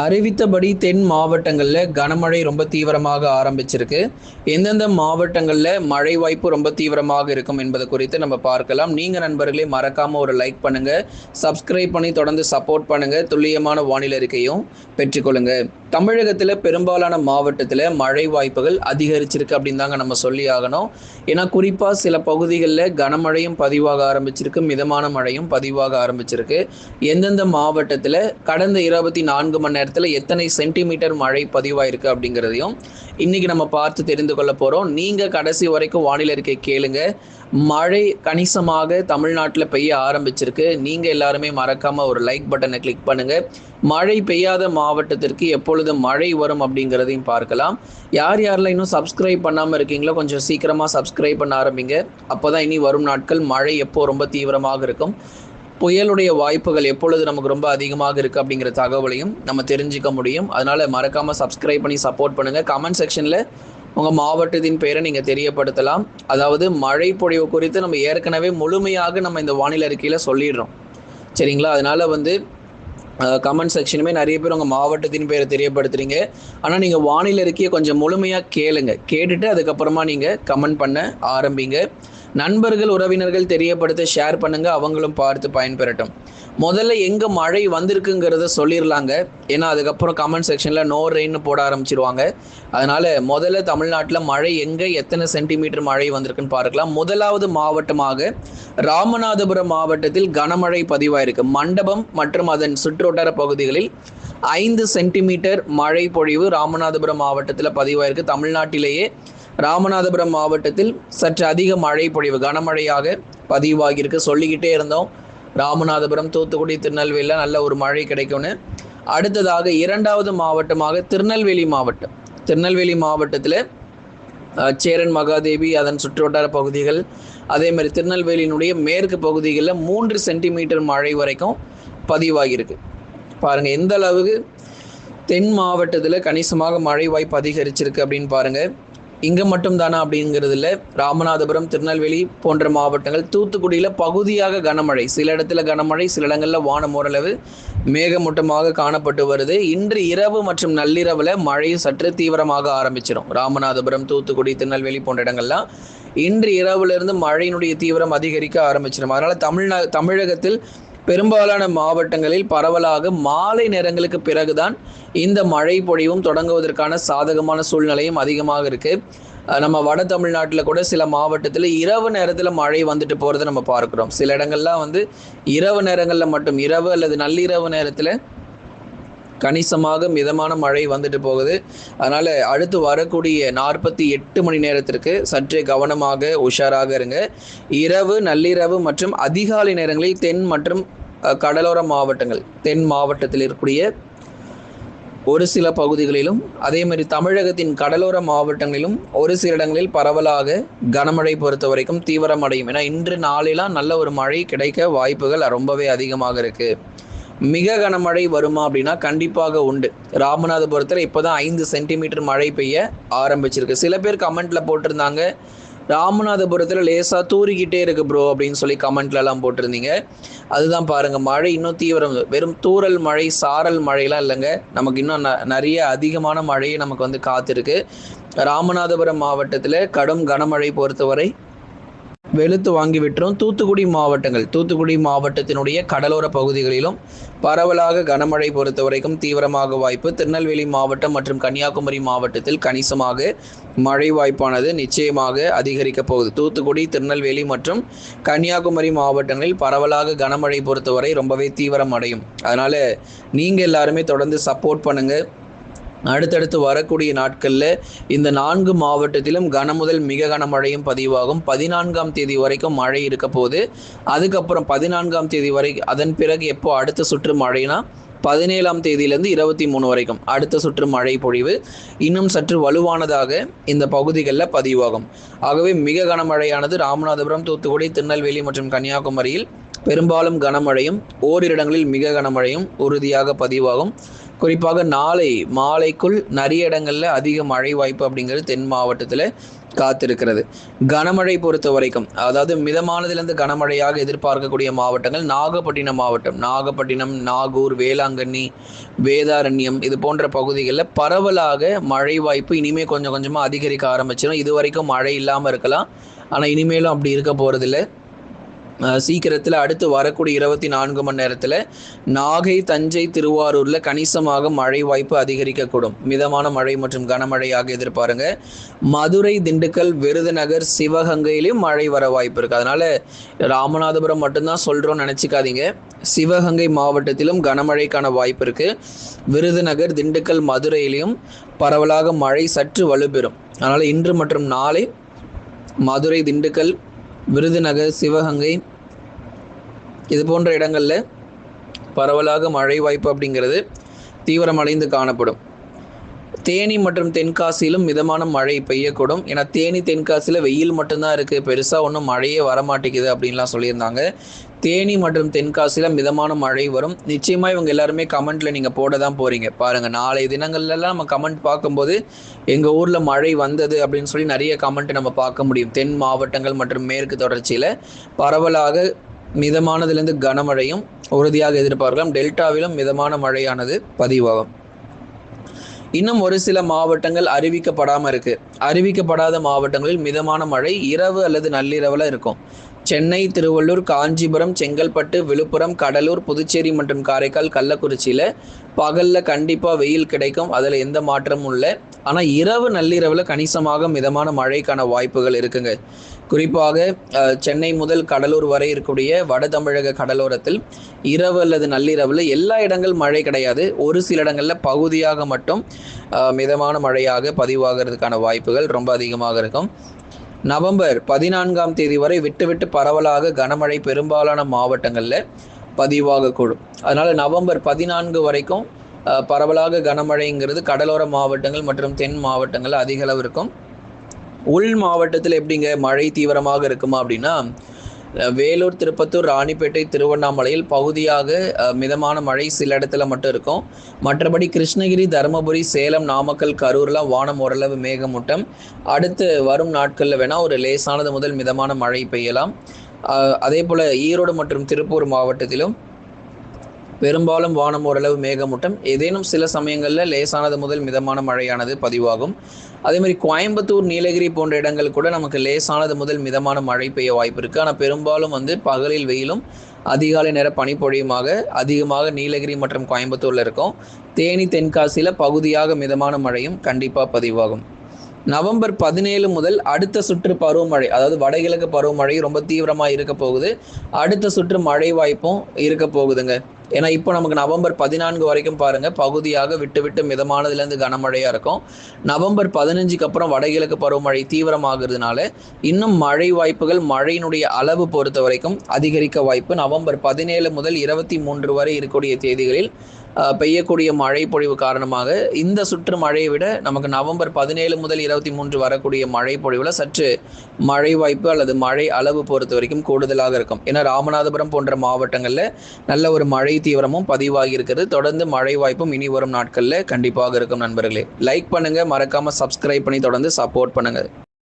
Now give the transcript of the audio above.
அறிவித்தபடி தென் மாவட்டங்களில் கனமழை ரொம்ப தீவிரமாக ஆரம்பிச்சிருக்கு. எந்தெந்த மாவட்டங்களில் மழை வாய்ப்பு ரொம்ப தீவிரமாக இருக்கும் என்பது குறித்து நம்ம பார்க்கலாம். நீங்கள் நண்பர்களே மறக்காமல் ஒரு லைக் பண்ணுங்கள் சப்ஸ்கிரைப் பண்ணி தொடர்ந்து சப்போர்ட் பண்ணுங்கள் துல்லியமான வானிலை அறிக்கையும் பெற்றுக்கொள்ளுங்க தமிழகத்தில் பெரும்பாலான மாவட்டத்தில் மழை வாய்ப்புகள் அதிகரிச்சிருக்கு அப்படின்னு தாங்க நம்ம சொல்லி ஆகணும். ஏன்னா குறிப்பாக சில பகுதிகளில் கனமழையும் பதிவாக ஆரம்பிச்சிருக்கு மிதமான மழையும் பதிவாக ஆரம்பிச்சிருக்கு. எந்தெந்த மாவட்டத்தில் கடந்த இருபத்தி நான்கு மணி நேரத்தில் எத்தனை சென்டிமீட்டர் மழை பதிவாயிருக்கு அப்படிங்கிறதையும் இன்னைக்கு நம்ம பார்த்து தெரிந்து கொள்ள போகிறோம் நீங்கள் கடைசி வரைக்கும் வானிலை இருக்கை கேளுங்கள் மழை கணிசமாக தமிழ்நாட்டில் பெய்ய ஆரம்பிச்சிருக்கு. நீங்கள் எல்லாருமே மறக்காமல் ஒரு லைக் பட்டனை கிளிக் பண்ணுங்கள் மழை பெய்யாத மாவட்டத்திற்கு எப்பொழுது மழை வரும் அப்படிங்கிறதையும் பார்க்கலாம். யார் யாரெல்லாம் இன்னும் சப்ஸ்கிரைப் பண்ணாமல் இருக்கீங்களோ கொஞ்சம் சீக்கிரமாக சப்ஸ்கிரைப் பண்ண ஆரம்பிங்க. அப்போ தான் இனி வரும் நாட்கள் மழை எப்போ ரொம்ப தீவிரமாக இருக்கும். புயலுடைய வாய்ப்புகள் எப்பொழுது நமக்கு ரொம்ப அதிகமாக இருக்குது அப்படிங்கிற தகவலையும் நம்ம தெரிஞ்சுக்க முடியும். அதனால் மறக்காமல் சப்ஸ்கிரைப் பண்ணி சப்போர்ட் பண்ணுங்கள் கமெண்ட் செக்ஷனில் உங்கள் மாவட்டத்தின் பெயரை நீங்கள் தெரியப்படுத்தலாம். அதாவது மழை பொழிவு குறித்து நம்ம ஏற்கனவே முழுமையாக நம்ம இந்த வானிலை அறிக்கையில் சொல்லிடுறோம். சரிங்களா? அதனால் வந்து கமெண்ட் செக்ஷனுமே நிறைய பேர் உங்கள் மாவட்டத்தின் பேரை தெரியப்படுத்துறீங்க. ஆனால் நீங்கள் வானிலை அறிக்கையை கொஞ்சம் முழுமையாக கேளுங்க. கேட்டுட்டு அதுக்கப்புறமா நீங்கள் கமெண்ட் பண்ண ஆரம்பிங்க. நண்பர்கள் உறவினர்கள் தெரியப்படுத்த ஷேர் பண்ணுங்க அவங்களும் பார்த்து பயன்பெறட்டும். முதல்ல எங்க மழை வந்திருக்குங்கிறத சொல்லிடலாங்க ஏன்னா அதுக்கப்புறம் கமெண்ட் செக்ஷன்ல நோ ரெயின்னு போட ஆரம்பிச்சிருவாங்க. அதனால முதல்ல தமிழ்நாட்டில் மழை எங்க எத்தனை சென்டிமீட்டர் மழை வந்திருக்குன்னு பார்க்கலாம். முதலாவது மாவட்டமாக ராமநாதபுரம் மாவட்டத்தில் கனமழை பதிவாயிருக்கு. மண்டபம் மற்றும் அதன் சுற்றுவட்டார பகுதிகளில் ஐந்து சென்டிமீட்டர் மழை பொழிவு ராமநாதபுரம் மாவட்டத்தில் பதிவாயிருக்கு. தமிழ்நாட்டிலேயே ராமநாதபுரம் மாவட்டத்தில் சற்று அதிக மழை பொழிவு கனமழையாக பதிவாகியிருக்கு. சொல்லிக்கிட்டே இருந்தோம் ராமநாதபுரம் தூத்துக்குடி திருநெல்வேலியில் நல்ல ஒரு மழை கிடைக்கும்னு. அடுத்ததாக இரண்டாவது மாவட்டமாக திருநெல்வேலி மாவட்டம். திருநெல்வேலி மாவட்டத்தில் சேரன் மகாதேவி அதன் சுற்றுவட்டார பகுதிகள் அதே மாதிரி திருநெல்வேலியினுடைய மேற்கு பகுதிகளில் மூன்று சென்டிமீட்டர் மழை வரைக்கும் பதிவாகியிருக்கு. பாருங்கள் எந்த அளவுக்கு தென் மாவட்டத்தில் கணிசமாக மழை வாய்ப்பு அதிகரிச்சிருக்கு அப்படின்னு பாருங்கள் இங்கே மட்டும்தானா அப்படிங்கிறது இல்லை ராமநாதபுரம் திருநெல்வேலி போன்ற மாவட்டங்கள். தூத்துக்குடியில் பகுதியாக கனமழை. சில இடத்துல கனமழை சில இடங்களில் வானம் ஓரளவு மேகமூட்டமாக காணப்பட்டு வருது. இன்று இரவு மற்றும் நள்ளிரவில் மழை சற்று தீவிரமாக ஆரம்பிச்சிடும் ராமநாதபுரம் தூத்துக்குடி திருநெல்வேலி போன்ற இடங்கள்லாம் இன்று இரவுலேருந்து மழையினுடைய தீவிரம் அதிகரிக்க ஆரம்பிச்சிடும் அதனால் தமிழ்நா தமிழகத்தில் பெரும்பாலான மாவட்டங்களில் பரவலாக மாலை நேரங்களுக்கு பிறகுதான் இந்த மழை பொழிவும் தொடங்குவதற்கான சாதகமான சூழ்நிலையும் அதிகமாக இருக்கு. நம்ம வட தமிழ்நாட்டில் கூட சில மாவட்டத்தில் இரவு நேரத்தில் மழை வந்துட்டு போகிறத நம்ம பார்க்குறோம். சில இடங்கள்லாம் வந்து இரவு நேரங்களில் மட்டும் இரவு அல்லது நள்ளிரவு நேரத்தில் கணிசமாக மிதமான மழை வந்துட்டு போகுது. அதனால் அடுத்து வரக்கூடிய நாற்பத்தி எட்டு மணி நேரத்திற்கு சற்றே கவனமாக உஷாராக இருங்க. இரவு நள்ளிரவு மற்றும் அதிகாலை நேரங்களில் தென் மற்றும் கடலோர மாவட்டங்கள் தென் மாவட்டத்தில் இருக்கக்கூடிய ஒரு சில பகுதிகளிலும் அதே மாதிரி தமிழகத்தின் கடலோர மாவட்டங்களிலும் ஒரு சில இடங்களில் பரவலாக கனமழை பொறுத்த வரைக்கும் தீவிரமடையும். ஏன்னா இன்று நாளிலாம் நல்ல ஒரு மழை கிடைக்க வாய்ப்புகள் ரொம்பவே அதிகமாக இருக்குது மிக கனமழை வருமா அப்படின்னா கண்டிப்பாக உண்டு. ராமநாதபுரத்தில் இப்போ தான் ஐந்து சென்டிமீட்டர் மழை பெய்ய ஆரம்பிச்சிருக்கு. சில பேர் கமெண்ட்டில் போட்டிருந்தாங்க ராமநாதபுரத்தில் லேசாக தூரிக்கிட்டே இருக்கு ப்ரோ அப்படின்னு சொல்லி கமெண்ட்லலாம் போட்டிருந்தீங்க. அதுதான் பாருங்கள் மழை இன்னும் தீவிரம் வெறும் தூரல் மழை சாரல் மழையெல்லாம் இல்லைங்க. நமக்கு இன்னும் ந நிறைய அதிகமான மழையை நமக்கு வந்து காத்திருக்கு. ராமநாதபுரம் மாவட்டத்தில் கடும் கனமழை பொறுத்தவரை வெளுத்து வாங்கிவிட்டுரும் தூத்துக்குடி மாவட்டங்கள் தூத்துக்குடி மாவட்டத்தினுடைய கடலோர பகுதிகளிலும் பரவலாக கனமழை பொறுத்த வரைக்கும் தீவிரமாக வாய்ப்பு. திருநெல்வேலி மாவட்டம் மற்றும் கன்னியாகுமரி மாவட்டத்தில் கணிசமாக மழை வாய்ப்பானது நிச்சயமாக அதிகரிக்க போகுது. தூத்துக்குடி திருநெல்வேலி மற்றும் கன்னியாகுமரி மாவட்டங்களில் பரவலாக கனமழை பொறுத்தவரை ரொம்பவே தீவிரம் அடையும். அதனால நீங்க எல்லாருமே தொடர்ந்து சப்போர்ட் பண்ணுங்க. அடுத்தடுத்து வரக்கூடிய நாட்களில் இந்த நான்கு மாவட்டத்திலும் கனமுதல் மிக கனமழையும் பதிவாகும். பதினான்காம் தேதி வரைக்கும் மழை இருக்க போது அதுக்கப்புறம் பதினான்காம் தேதி வரை அதன் பிறகு எப்போ அடுத்த சுற்று மழைனா? பதினேழாம் தேதியிலேருந்து இருபத்தி மூணு வரைக்கும் அடுத்த சுற்று மழை பொழிவு. இன்னும் சற்று வலுவானதாக இந்த பகுதிகளில் பதிவாகும். ஆகவே மிக கனமழையானது ராமநாதபுரம் தூத்துக்குடி திருநெல்வேலி மற்றும் கன்னியாகுமரியில் பெரும்பாலும் கனமழையும் ஓரிரு இடங்களில் மிக கனமழையும் உறுதியாக பதிவாகும். குறிப்பாக நாளை மாலைக்குள் நிறைய இடங்களில் அதிக மழை வாய்ப்பு அப்படிங்கிறது தென் மாவட்டத்தில் காத்திருக்கிறது. கனமழை பொறுத்த வரைக்கும் அதாவது மிதமானதிலிருந்து கனமழையாக எதிர்பார்க்கக்கூடிய மாவட்டங்கள் நாகப்பட்டினம் மாவட்டம் நாகப்பட்டினம் நாகூர் வேளாங்கண்ணி வேதாரண்யம் இது போன்ற பகுதிகளில் பரவலாக மழை வாய்ப்பு இனிமே கொஞ்சம் கொஞ்சமாக அதிகரிக்க ஆரம்பிச்சிடும் இது வரைக்கும் மழை இல்லாமல் இருக்கலாம். ஆனால் இனிமேலும் அப்படி இருக்க போகிறதில்ல சீக்கிரத்தில் அடுத்து வரக்கூடிய இருபத்தி நான்கு மணி நேரத்தில் நாகை தஞ்சை திருவாரூரில் கணிசமாக மழை வாய்ப்பு அதிகரிக்கக்கூடும். மிதமான மழை மற்றும் கனமழையாக எதிர்பாருங்க. மதுரை திண்டுக்கல் விருதுநகர் சிவகங்கையிலையும் மழை வர வாய்ப்பு இருக்குது அதனால் ராமநாதபுரம் மட்டும்தான் சொல்கிறோம்னு நினச்சிக்காதீங்க. சிவகங்கை மாவட்டத்திலும் கனமழைக்கான வாய்ப்பு இருக்குது விருதுநகர் திண்டுக்கல் மதுரையிலையும் பரவலாக மழை சற்று வலுப்பெறும். அதனால் இன்று மற்றும் நாளை மதுரை திண்டுக்கல் விருதுநகர் சிவகங்கை இது போன்ற இடங்களில் பரவலாக மழை வாய்ப்பு அப்படிங்கிறது தீவிரமடைந்து காணப்படும். தேனி மற்றும் தென்காசியிலும் மிதமான மழை பெய்யக்கூடும். ஏன்னா தேனி தென்காசியில் வெயில் மட்டும்தான் இருக்குது பெருசாக ஒன்றும் மழையே வரமாட்டேங்குது அப்படின்லாம் சொல்லியிருந்தாங்க. தேனி மற்றும் தென்காசியில் மிதமான மழை வரும். நிச்சயமாக இவங்க எல்லாருமே கமெண்ட்டில் நீங்கள் போட தான் போகிறீங்க பாருங்கள் நாளை தினங்கள்லாம் நம்ம கமெண்ட் பார்க்கும்போது எங்கள் ஊரில் மழை வந்தது அப்படின்னு சொல்லி நிறைய கமெண்ட் நம்ம பார்க்க முடியும். தென் மாவட்டங்கள் மற்றும் மேற்கு தொடர்ச்சியில் பரவலாக மிதமானதுலேருந்து கனமழையும் உறுதியாக எதிர்பார்க்கலாம். டெல்டாவிலும் மிதமான மழையானது பதிவாகும். இன்னும் ஒரு சில மாவட்டங்கள் அறிவிக்கப்படாமல் இருக்கு. அறிவிக்கப்படாத மாவட்டங்களில் மிதமான மழை இரவு அல்லது நள்ளிரவில் இருக்கும். சென்னை திருவள்ளூர் காஞ்சிபுரம் செங்கல்பட்டு விழுப்புரம் கடலூர் புதுச்சேரி மற்றும் காரைக்கால் கள்ளக்குறிச்சியில் பகலில் கண்டிப்பாக வெயில் கிடைக்கும். அதில் எந்த மாற்றமும் இல்லை. ஆனால் இரவு நள்ளிரவில் கணிசமாக மிதமான மழைக்கான வாய்ப்புகள் இருக்குங்க. குறிப்பாக சென்னை முதல் கடலூர் வரை இருக்கக்கூடிய வட தமிழக கடலோரத்தில் இரவு அல்லது நள்ளிரவில் எல்லா இடங்கள் மழை கிடையாது. ஒரு சில இடங்களில் பகுதியாக மட்டும் மிதமான மழையாக பதிவாகிறதுக்கான வாய்ப்புகள் ரொம்ப அதிகமாக இருக்கும். நவம்பர் பதினான்காம் தேதி வரை விட்டுவிட்டு பரவலாக கனமழை பெரும்பாலான மாவட்டங்களில் பதிவாகக்கூடும் அதனால் நவம்பர் பதினான்கு வரைக்கும் பரவலாக கனமழைங்கிறது கடலோர மாவட்டங்கள் மற்றும் தென் மாவட்டங்கள் அதிக அளவு இருக்கும். உள் மாவட்டத்தில் எப்படிங்க மழை தீவிரமாக இருக்குமா அப்படின்னா வேலூர் திருப்பத்தூர் ராணிப்பேட்டை திருவண்ணாமலையில் பகுதியாக மிதமான மழை சில இடத்துல மட்டும் இருக்கும். மற்றபடி கிருஷ்ணகிரி தருமபுரி சேலம் நாமக்கல் கரூர்லாம் வானம் ஓரளவு மேகமூட்டம். அடுத்து வரும் நாட்களில் வேணால் ஒரு லேசானது முதல் மிதமான மழை பெய்யலாம். அதே போல் ஈரோடு மற்றும் திருப்பூர் மாவட்டத்திலும் பெரும்பாலும் வானம் ஓரளவு மேகமூட்டம். ஏதேனும் சில சமயங்களில் லேசானது முதல் மிதமான மழையானது பதிவாகும். அதே மாதிரி கோயம்புத்தூர் நீலகிரி போன்ற இடங்கள் கூட நமக்கு லேசானது முதல் மிதமான மழை பெய்ய வாய்ப்பு இருக்குது ஆனால் பெரும்பாலும் வந்து பகலில் வெயிலும் அதிகாலை நேர பனிப்பொழியுமாக அதிகமாக நீலகிரி மற்றும் கோயம்புத்தூரில் இருக்கும். தேனி தென்காசியில் பகுதியாக மிதமான மழையும் கண்டிப்பாக பதிவாகும். நவம்பர் பதினேழு முதல் அடுத்த சுற்று பருவமழை அதாவது வடகிழக்கு பருவமழை ரொம்ப தீவிரமாக இருக்க போகுது. அடுத்த சுற்று மழை வாய்ப்பும் இருக்க போகுதுங்க. ஏன்னா இப்போ நமக்கு நவம்பர் பதினான்கு வரைக்கும் பாருங்க பகுதியாக விட்டு விட்டு மிதமானதுலேருந்து கனமழையாக இருக்கும். நவம்பர் பதினஞ்சுக்கு அப்புறம் வடகிழக்கு பருவமழை தீவிரமாகிறதுனால இன்னும் மழை வாய்ப்புகள் மழையினுடைய அளவு பொறுத்த வரைக்கும் அதிகரிக்க வாய்ப்பு. நவம்பர் பதினேழு முதல் இருபத்தி மூன்று வரை இருக்கக்கூடிய தேதிகளில் பெய்யக்கூடிய மழை பொழிவு காரணமாக இந்த சுற்று மழையை விட நமக்கு நவம்பர் பதினேழு முதல் இருபத்தி மூன்று வரக்கூடிய மழை பொழிவில் சற்று மழை வாய்ப்பு அல்லது மழை அளவு பொறுத்த வரைக்கும் கூடுதலாக இருக்கும். ஏன்னா ராமநாதபுரம் போன்ற மாவட்டங்களில் நல்ல ஒரு மழை தீவிரமும் பதிவாகி இருக்கிறது தொடர்ந்து மழை வாய்ப்பும் இனி வரும் நாட்களில் கண்டிப்பாக இருக்கும் நண்பர்களே. லைக் பண்ணுங்கள் மறக்காமல் சப்ஸ்கிரைப் பண்ணி தொடர்ந்து சப்போர்ட் பண்ணுங்கள்